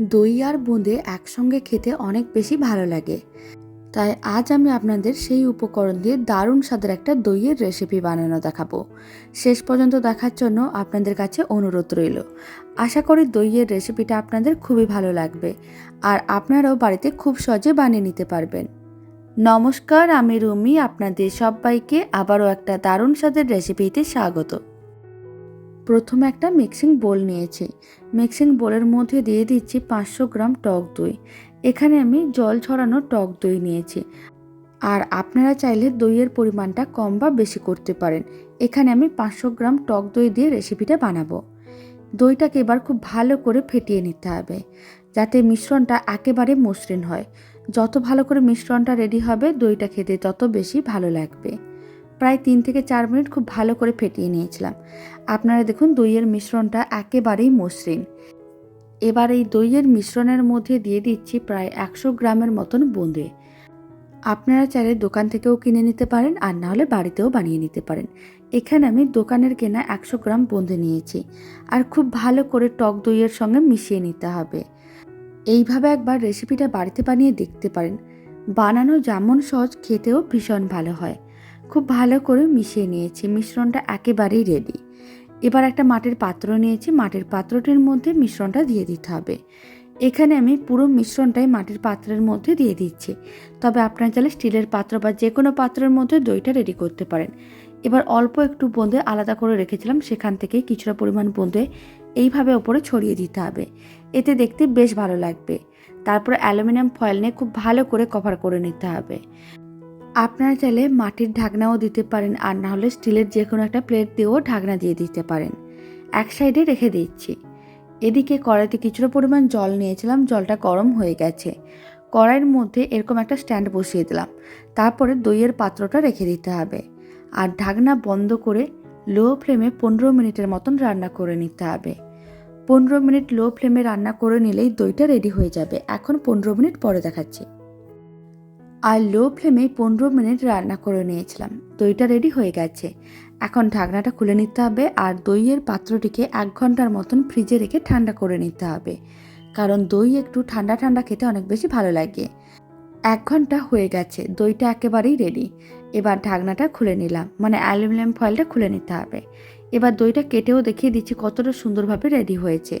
দই আর বোঁদে একসঙ্গে খেতে অনেক বেশি ভালো লাগে। তাই আজ আমি আপনাদের সেই উপকরণ দিয়ে দারুণ স্বাদের একটা দইয়ের রেসিপি বানানো দেখাবো। শেষ পর্যন্ত দেখার জন্য আপনাদের কাছে অনুরোধ রইল। আশা করি দইয়ের রেসিপিটা আপনাদের খুবই ভালো লাগবে আর আপনারাও বাড়িতে খুব সহজে বানিয়ে নিতে পারবেন। নমস্কার, আমি রুমি, আপনাদের সবাইকে আবারও একটা দারুণ স্বাদের রেসিপিতে স্বাগত। প্রথমে একটা মিক্সিং বোল নিয়েছি। মিক্সিং বোলের মধ্যে দিয়ে দিচ্ছি পাঁচশো গ্রাম টক দই। এখানে আমি জল ছড়ানো টক দই নিয়েছি। আর আপনারা চাইলে দইয়ের পরিমাণটা কম বা বেশি করতে পারেন। এখানে আমি পাঁচশো গ্রাম টক দই দিয়ে রেসিপিটা বানাবো। দইটাকে এবার খুব ভালো করে ফেটিয়ে নিতে হবে, যাতে মিশ্রণটা একেবারে মসৃণ হয়। যত ভালো করে মিশ্রণটা রেডি হবে, দইটা খেতে তত বেশি ভালো লাগবে। প্রায় তিন থেকে চার মিনিট খুব ভালো করে ফেটিয়ে নিয়েছিলাম। আপনারা দেখুন দইয়ের মিশ্রণটা একেবারেই মসৃণ। এবার এই দইয়ের মিশ্রণের মধ্যে দিয়ে দিচ্ছি প্রায় একশো গ্রামের মতন বোঁদে। আপনারা চাইলে দোকান থেকেও কিনে নিতে পারেন, আর না হলে বাড়িতেও বানিয়ে নিতে পারেন। এখানে আমি দোকানের কেনা একশো গ্রাম বোঁদে নিয়েছি, আর খুব ভালো করে টক দইয়ের সঙ্গে মিশিয়ে নিতে হবে। এইভাবে একবার রেসিপিটা বাড়িতে বানিয়ে দেখতে পারেন। বানানো যেমন সহজ, খেতেও ভীষণ ভালো হয়। খুব ভালো করে মিশিয়ে নিয়েছি। মিশ্রণটা একেবারেই রেডি এবার একটা মাটির পাত্র নিয়েছি। মাটির পাত্রটির মধ্যে মিশ্রণটা দিয়ে দিতে হবে। এখানে আমি পুরো মিশ্রণটাই মাটির পাত্রের মধ্যে দিয়ে দিচ্ছি। তবে আপনারা চাইলে স্টিলের পাত্র বা যে কোনো পাত্রের মধ্যে দইটা রেডি করতে পারেন। এবার অল্প একটু বোঁদে আলাদা করে রেখেছিলাম। সেখান থেকে কিছুটা পরিমাণ বোঁদে এইভাবে ওপরে ছড়িয়ে দিতে হবে। এতে দেখতে বেশ ভালো লাগবে। তারপরে অ্যালুমিনিয়াম ফয়েল নিয়ে খুব ভালো করে কভার করে নিতে হবে। আপনারা চাইলে মাটির ঢাকনাও দিতে পারেন আর না হলে স্টিলের যে কোনো একটা প্লেট দিয়েও ঢাকনা দিয়ে দিতে পারেন। এক সাইডে রেখে দিচ্ছি। এদিকে কড়াইতে কিছুটা পরিমাণ জল নিয়েছিলাম, জলটা গরম হয়ে গেছে। কড়াইয়ের মধ্যে এরকম একটা স্ট্যান্ড বসিয়ে দিলাম। তারপরে দইয়ের পাত্রটা রেখে দিতে হবে। আর ঢাকনা বন্ধ করে লো ফ্লেমে পনেরো মিনিটের মতন রান্না করে নিতে হবে। পনেরো মিনিট লো ফ্লেমে রান্না করে নিলেই দইটা রেডি হয়ে যাবে। এখন পনেরো মিনিট পরে দেখাচ্ছি। আর লো ফ্লেমে পনেরো মিনিট রান্না করে নিয়েছিলাম। দইটা রেডি হয়ে গেছে। এখন ঢাকনাটা খুলে নিতে হবে আর দইয়ের পাত্রটিকে এক ঘণ্টার মতন ফ্রিজে রেখে ঠান্ডা করে নিতে হবে। কারণ দই একটু ঠান্ডা ঠান্ডা খেতে অনেক বেশি ভালো লাগে। এক ঘণ্টা হয়ে গেছে, দইটা একেবারেই রেডি। এবার ঢাকনাটা খুলে নিলাম মানে অ্যালুমিনিয়াম ফয়েলটা খুলে নিতে হবে। এবার দইটা কেটেও দেখিয়ে দিচ্ছি কতটা সুন্দরভাবে রেডি হয়েছে।